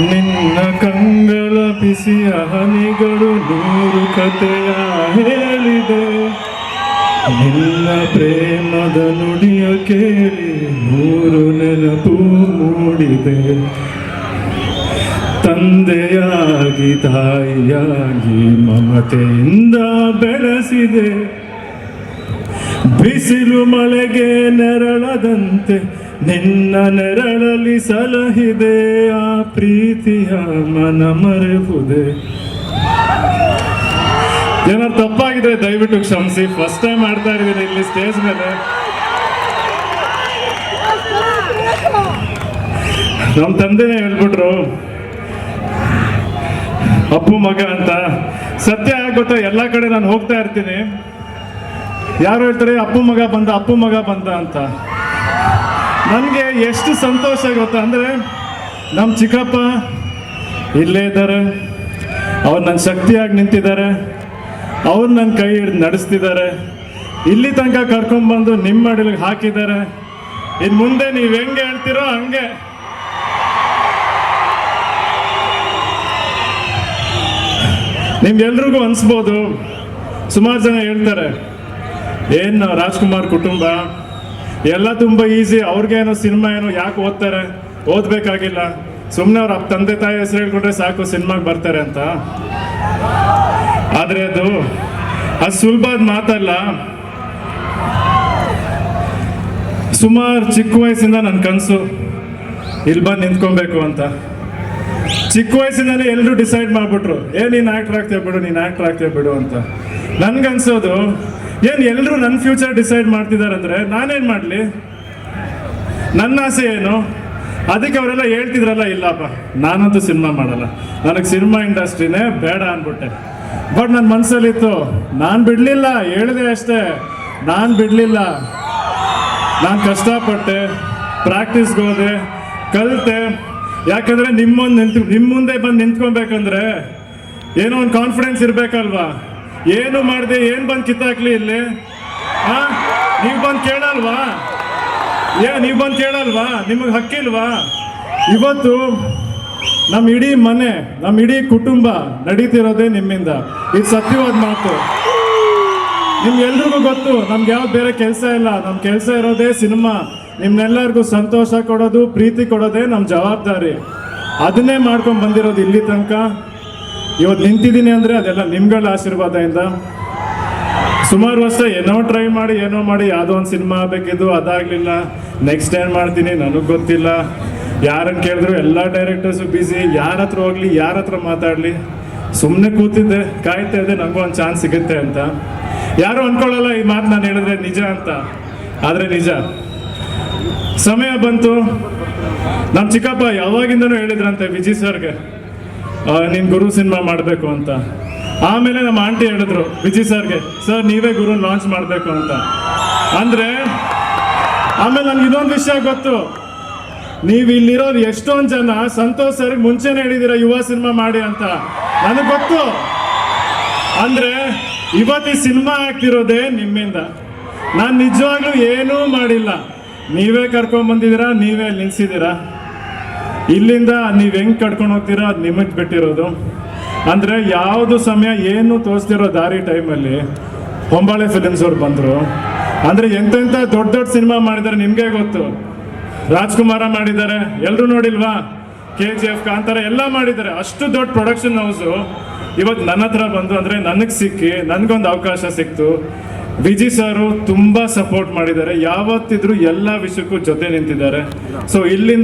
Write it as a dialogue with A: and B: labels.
A: ನಿನ್ನ ಕಂಗಳ ಬಿಸಿ ಹನಿಗಳು ನೂರು ಕಥೆಯ ಹೇಳಿದೆ. ನಿನ್ನ ಪ್ರೇಮದ ನುಡಿಯ ಕೇಳಿ ನೂರು ನೆನಪು ಮೂಡಿದೆ. ತಂದೆಯಾಗಿ, ತಾಯಿಯಾಗಿ ಮಮತೆಯಿಂದ ಬೆಳೆಸಿದೆ. ಬಿಸಿಲು ಮಳೆಗೆ ನೆರಳದಂತೆ ನಿನ್ನ ನೆರಳಲ್ಲಿ ಸಲಹಿದೆ, ಆ ಪ್ರೀತಿಯ ಮನ ಮರೆಯುವುದೇ ಏನಾದ್ರು ತಪ್ಪಾಗಿದೆ ದಯವಿಟ್ಟು ಕ್ಷಮಿಸಿ. ಫಸ್ಟ್ ಟೈಮ್ ಮಾಡ್ತಾ ಇದ್ದೀನಿ ಇಲ್ಲಿ ಸ್ಟೇಜ್ ಮೇಲೆ. ನಮ್ಮ ತಂದೆನೇ ಹೇಳ್ಬಿಟ್ರು, ಅಪ್ಪು ಮಗ ಅಂತ. ಸತ್ಯ ಗೊತ್ತಾ ಎಲ್ಲ ಕಡೆ ನಾನು ಹೋಗ್ತಾ ಇರ್ತೀನಿ. ಯಾರು ಹೇಳ್ತಾರೆ, ಅಪ್ಪು ಮಗ ಬಂದ, ಅಪ್ಪು ಮಗ ಬಂದ ಅಂತ. ನನಗೆ ಎಷ್ಟು ಸಂತೋಷ ಗೊತ್ತಾ ಅಂದರೆ ನಮ್ಮ ಚಿಕ್ಕಪ್ಪ ಇಲ್ಲೇ ಇದ್ದಾರೆ. ಅವ್ರು ನನ್ನ ಶಕ್ತಿಯಾಗಿ ನಿಂತಿದ್ದಾರೆ. ಅವ್ರು ನನ್ನ ಕೈ ಹಿಡ್ದು ನಡೆಸ್ತಿದ್ದಾರೆ. ಇಲ್ಲಿ ತನಕ ಕರ್ಕೊಂಡ್ಬಂದು ನಿಮ್ಮ ಮಡಿಲಿಗೆ ಹಾಕಿದ್ದಾರೆ. ಇನ್ನು ಮುಂದೆ ನೀವು ಹೆಂಗೆ ಹೇಳ್ತೀರೋ ಹಂಗೆ. ನಿಮ್ಗೆಲ್ರಿಗೂ ಅನಿಸ್ಬೋದು. ಸುಮಾರು ಜನ ಹೇಳ್ತಾರೆ, ಏನು ರಾಜ್ಕುಮಾರ್ ಕುಟುಂಬ? ಎಲ್ಲ ತುಂಬ ಈಸಿ ಅವ್ರಿಗೇನು ಸಿನಿಮಾ ಏನು ಯಾಕೆ ಓದ್ತಾರೆ? ಓದಬೇಕಾಗಿಲ್ಲ. ಸುಮ್ಮನೆ ಅವ್ರ ತಂದೆ, ತಾಯಿ ಹೆಸರು ಹೇಳ್ಕೊಂಡ್ರೆ ಸಾಕು ಸಿನಿಮಾಗೆ ಬರ್ತಾರೆ ಅಂತ. ಆದರೆ ಅದು ಅದು ಸುಲಭದ ಮಾತಲ್ಲ, ಸುಮಾರು ಚಿಕ್ಕ ವಯಸ್ಸಿಂದ ನನ್ನ ಕನಸು ಇಲ್ಲಿ ಬಂದು ನಿಂತ್ಕೊಬೇಕು ಅಂತ. ಚಿಕ್ಕ ವಯಸ್ಸಿನಲ್ಲಿ ಎಲ್ಲರೂ ಡಿಸೈಡ್ ಮಾಡ್ಬಿಟ್ರು, ಏ, ನೀನು ಆ್ಯಕ್ಟ್ರ್ ಆಗ್ತೇವೆ ಬಿಡು, ನೀನು ಆ್ಯಕ್ಟ್ರ್ ಆಗ್ತೇವೆ ಬಿಡು ಅಂತ. ನನ್ಗನ್ಸೋದು ಏನು ಎಲ್ಲರೂ ನನ್ನ ಫ್ಯೂಚರ್ ಡಿಸೈಡ್ ಮಾಡ್ತಿದ್ದಾರೆ ಅಂದರೆ ನಾನೇನು ಮಾಡಲಿ? ನನ್ನ ಆಸೆ ಏನು? ಅದಕ್ಕೆ ಅವರೆಲ್ಲ ಹೇಳ್ತಿದ್ರಲ್ಲ, ಇಲ್ಲಪ್ಪ, ನಾನಂತೂ ಸಿನಿಮಾ ಮಾಡಲ್ಲ. ನನಗೆ ಸಿನಿಮಾ ಇಂಡಸ್ಟ್ರಿನೇ ಬೇಡ ಅಂದ್ಬಿಟ್ಟೆ ಬಟ್ ನನ್ನ ಮನಸ್ಸಲ್ಲಿತ್ತು ನಾನು ಬಿಡಲಿಲ್ಲ, ಹೇಳಿದೆ ಅಷ್ಟೇ. ನಾನು ಬಿಡಲಿಲ್ಲ. ನಾನು ಕಷ್ಟಪಟ್ಟೆ ಪ್ರಾಕ್ಟೀಸ್ಗೆ ಹೋದೆ, ಕಲಿತೆ. ಯಾಕಂದ್ರೆ ನಿಮ್ಮ ನಿಂತು ನಿಮ್ಮ ಮುಂದೆ ಬಂದು ನಿಂತ್ಕೊಬೇಕಂದ್ರೆ ಏನೋ ಒಂದು ಕಾನ್ಫಿಡೆನ್ಸ್ ಇರಬೇಕಲ್ವಾ? ಏನು ಮಾಡಿದೆ, ಏನು ಬಂದು ಕಿತ್ತಾಕ್ಲಿ ಇಲ್ಲಿ? ಹಾ? ನೀವು ಬಂದು ಕೇಳಲ್ವಾ? ಏ, ನೀವು ಬಂದು ಕೇಳಲ್ವಾ? ನಿಮಗೆ ಹಕ್ಕಿಲ್ವಾ? ಇವತ್ತು ನಮ್ಮ ಇಡೀ ಮನೆ ನಮ್ಮ ಇಡೀ ಕುಟುಂಬ ನಡೀತಿರೋದೇ ನಿಮ್ಮಿಂದ. ಇದು ಸತ್ಯವಾದ ಮಾತು. ನಿಮ್ಗೆಲ್ರಿಗೂ ಗೊತ್ತು, ನಮ್ಗೆ ಯಾವ ಬೇರೆ ಕೆಲಸ ಇಲ್ಲ. ನಮ್ಮ ಕೆಲಸ ಇರೋದೇ ಸಿನಿಮಾ. ನಿಮ್ನೆಲ್ಲರಿಗೂ ಸಂತೋಷ ಕೊಡೋದು, ಪ್ರೀತಿ ಕೊಡೋದೇ ನಮ್ಮ ಜವಾಬ್ದಾರಿ. ಅದನ್ನೇ ಮಾಡ್ಕೊಂಡು ಬಂದಿರೋದು ಇಲ್ಲಿ ತನಕ. ಇವತ್ತು ನಿಂತಿದ್ದೀನಿ ಅಂದರೆ ಅದೆಲ್ಲ ನಿಮ್ಗಳ ಆಶೀರ್ವಾದದಿಂದ. ಸುಮಾರು ವರ್ಷ ಏನೋ ಟ್ರೈ ಮಾಡಿ, ಏನೋ ಮಾಡಿ, ಯಾವುದೋ ಒಂದು ಸಿನಿಮಾ ಆಗಬೇಕಿದ್ದು ಅದಾಗಲಿಲ್ಲ. ನೆಕ್ಸ್ಟ್ ಏನು ಮಾಡ್ತೀನಿ ನನಗೆ ಗೊತ್ತಿಲ್ಲ. ಯಾರನ್ನು ಕೇಳಿದ್ರು ಎಲ್ಲ ಡೈರೆಕ್ಟರ್ಸು ಬ್ಯುಸಿ ಯಾರ ಹತ್ರ ಹೋಗಲಿ, ಯಾರ ಹತ್ರ ಮಾತಾಡಲಿ. ಸುಮ್ಮನೆ ಕೂತಿದ್ದೆ, ಕಾಯ್ತಾ ಇದ್ದೆ ನನಗೂ ಒಂದು ಚಾನ್ಸ್ ಸಿಗುತ್ತೆ ಅಂತ. ಯಾರು ಅಂದ್ಕೊಳ್ಳಲ್ಲ ಈ ಮಾತು ನಾನು ಹೇಳಿದ್ರೆ ನಿಜ ಅಂತ. ಆದರೆ ನಿಜ. ಸಮಯ ಬಂತು. ನಮ್ಮ ಚಿಕ್ಕಪ್ಪ ಯಾವಾಗಿಂದನೂ ಹೇಳಿದ್ರಂತೆ ವಿಜಿ ಸರ್ಗೆ. ನೀನು ಗುರು ಸಿನಿಮಾ ಮಾಡಬೇಕು ಅಂತ. ಆಮೇಲೆ ನಮ್ಮ ಆಂಟಿ ಹೇಳಿದ್ರು, ವಿಜಿ ಸರ್ಗೆ, ಸರ್, ನೀವೇ ಗುರು ಲಾಂಚ್ ಮಾಡಬೇಕು ಅಂತ. ಅಂದರೆ, ಆಮೇಲೆ ನನ್ಗೆ ಇನ್ನೊಂದು ವಿಷಯ ಗೊತ್ತು. ನೀವು ಇಲ್ಲಿರೋರು ಎಷ್ಟೊಂದು ಜನ ಸಂತೋಷ್ ಸರ್ಗೆ ಮುಂಚೆನೇ ಹೇಳಿದಿರ, ಯುವ ಸಿನಿಮಾ ಮಾಡಿ ಅಂತ. ನನಗೆ ಗೊತ್ತು. ಅಂದ್ರೆ ಇವತ್ತು ಈ ಸಿನಿಮಾ ಆಗ್ತಿರೋದೇ ನಿಮ್ಮಿಂದ. ನಾನು ನಿಜವಾಗ್ಲೂ ಏನೂ ಮಾಡಿಲ್ಲ. ನೀವೇ ಕರ್ಕೊಂಡ್ ಬಂದಿದ್ದೀರಾ ನೀವೇ ನಿಲ್ಸಿದ್ದೀರಾ ಇಲ್ಲಿಂದ ನೀವು ಹೆಂಗ್ ಕಟ್ಕೊಂಡು ಹೋಗ್ತೀರಾ ಅದು ನಿಮಗೆ ಬಿಟ್ಟಿರೋದು. ಅಂದ್ರೆ ಯಾವುದು ಸಮಯ ಏನು ತೋರಿಸ್ತಿರೋ ದಾರಿ ಟೈಮಲ್ಲಿ ಹೊಂಬಾಳೆ ಫಿಲಿಮ್ಸ್ ಅವ್ರು ಬಂದರು. ಅಂದ್ರೆ ಎಂತೆಂಥ ದೊಡ್ಡ ದೊಡ್ಡ ಸಿನಿಮಾ ಮಾಡಿದ್ದಾರೆ ನಿಮಗೆ ಗೊತ್ತು. ರಾಜ್ಕುಮಾರ ಮಾಡಿದ್ದಾರೆ ಎಲ್ಲರೂ ನೋಡಿಲ್ವಾ? ಕೆ ಜಿ ಎಫ್, ಕಾಂತಾರ ಎಲ್ಲ ಮಾಡಿದ್ದಾರೆ. ಅಷ್ಟು ದೊಡ್ಡ ಪ್ರೊಡಕ್ಷನ್ ಹೌಸು ಇವತ್ತು ನನ್ನ ಹತ್ರ ಬಂದು ಅಂದರೆ ನನಗೆ ಸಿಕ್ಕಿ, ನನಗೊಂದು ಅವಕಾಶ ಸಿಕ್ತು. ವಿಜಿ ಸರು ತುಂಬ ಸಪೋರ್ಟ್ ಮಾಡಿದ್ದಾರೆ. ಯಾವತ್ತಿದ್ರು ಎಲ್ಲ ವಿಷಯಕ್ಕೂ ಜೊತೆ ನಿಂತಿದ್ದಾರೆ. ಸೊ ಇಲ್ಲಿಂದ